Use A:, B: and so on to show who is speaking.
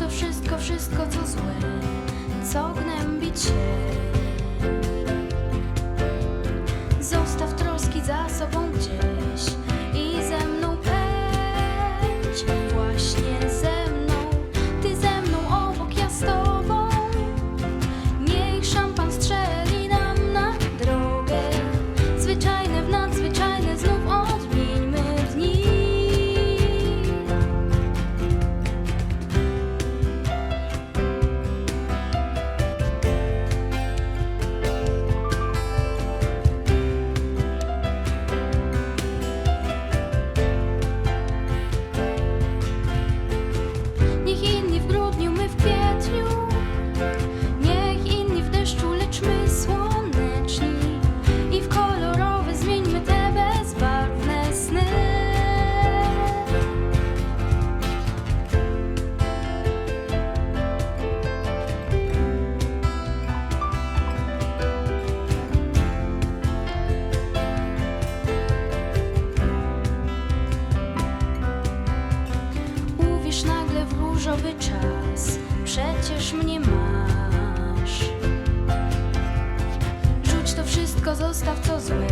A: to wszystko, wszystko co złe, co gnębi cię. Zostaw troski za sobą gdzieś I w kolorowe zmieńmy te w różowy czas, przecież mnie masz. Zostaw co złe